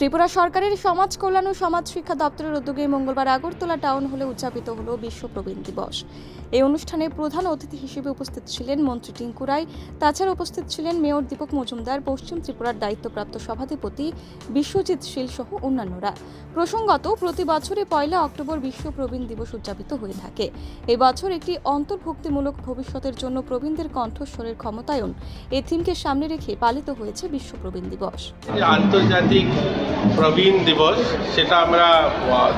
ত্রিপুরা সরকারের সমাজ কল্যাণ ও সমাজ শিক্ষা দপ্তরের উদ্যোগে মঙ্গলবার আগরতলা টাউন হলে উদযাপিত হল বিশ্ব প্রবীণ দিবস। এই অনুষ্ঠানে প্রধান অতিথি হিসেবে উপস্থিত ছিলেন মন্ত্রী টিঙ্কু রায়, তাছাড়া উপস্থিত ছিলেন মেয়র দীপক মজুমদার, পশ্চিম ত্রিপুরার দায়িত্বপ্রাপ্ত সভাধিপতি বিশ্বজিৎ শীল সহ অন্যান্যরা। প্রসঙ্গত, প্রতি বছরে পয়লা অক্টোবর বিশ্ব প্রবীণ দিবস উদযাপিত হয়ে থাকে। এবছর একটি অন্তর্ভুক্তিমূলক ভবিষ্যতের জন্য প্রবীণদের কণ্ঠস্বরের ক্ষমতায়ন এই থিমকে সামনে রেখে পালিত হয়েছে বিশ্ব প্রবীণ দিবস। আন্তর্জাতিক প্রবীণ দিবস, সেটা আমরা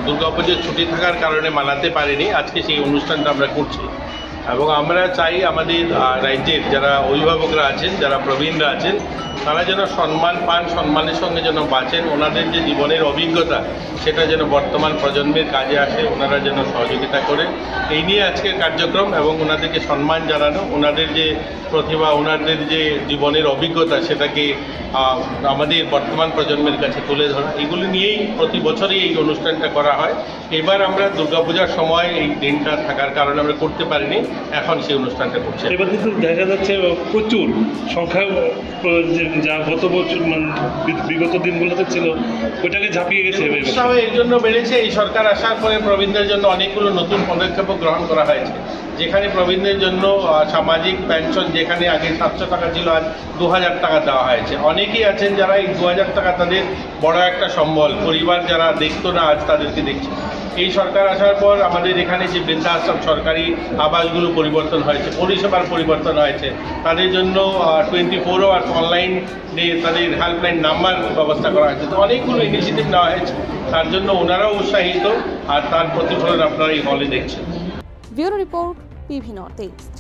দুর্গাপুজোর ছুটি থাকার কারণে মানাতে পারিনি। আজকে সেই অনুষ্ঠানটা আমরা করছি। এবং আমরা চাই আমাদের রাজ্যের যারা অভিভাবকরা আছেন, যারা প্রবীণরা আছেন, তারা যেন সম্মান পান, সম্মানের সঙ্গে যেন বাঁচেন। ওনাদের যে জীবনের অভিজ্ঞতা, সেটা যেন বর্তমান প্রজন্মের কাজে আসে, ওনারা যেন সহযোগিতা করেন। এই নিয়ে আজকের কার্যক্রম এবং ওনাদেরকে সম্মান জানানো, ওনাদের যে প্রতিভা, ওনাদের যে জীবনের অভিজ্ঞতা, সেটাকে আমাদের বর্তমান প্রজন্মের কাছে তুলে ধরা। এগুলো নিয়েই প্রতি বছরই এই অনুষ্ঠানটা করা হয়। এবার আমরা দুর্গাপূজার সময় এই দিনটা থাকার কারণে আমরা করতে পারিনি। এখন সেই অনুষ্ঠানটা করছি। এবার কিন্তু দেখা যাচ্ছে প্রচুর সংখ্যা যা গত বছর মানে বিগত দিনগুলোতে ছিল ওইটাকে ঝাঁপিয়ে গেছে উৎসাহ এর জন্য বেড়েছে এই সরকার আসার পরে প্রবীণদের জন্য অনেকগুলো নতুন পদক্ষেপও গ্রহণ করা হয়েছে। যেখানে প্রবীণদের জন্য সামাজিক পেনশন যেখানে আগে সাতশো টাকা ছিল আজ দু হাজার টাকা দেওয়া হয়েছে। অনেকেই আছেন যারা এই দু হাজার টাকা তাদের বড় একটা সম্বল পরিবার যারা দেখতো না আজ তাদেরকে দেখছে। এই সরকার আসার পর আমাদের এখানে যে বৃদ্ধাশ্রম সরকারি আবাসগুলো পরিবর্তন হয়েছে, পরিষেবার পরিবর্তন হয়েছে। তাদের জন্য টোয়েন্টি ফোর আওয়ার্স অনলাইন যে তাদের হেল্পলাইন নাম্বার ব্যবস্থা করা হয়েছে। তো অনেকগুলো ইনিশিয়েটিভ নেওয়া হয়েছে। তার জন্য ওনারাও উৎসাহিত, আর তার প্রতিফলন আপনারা এই হলে দেখছেন। Bureau report PV North East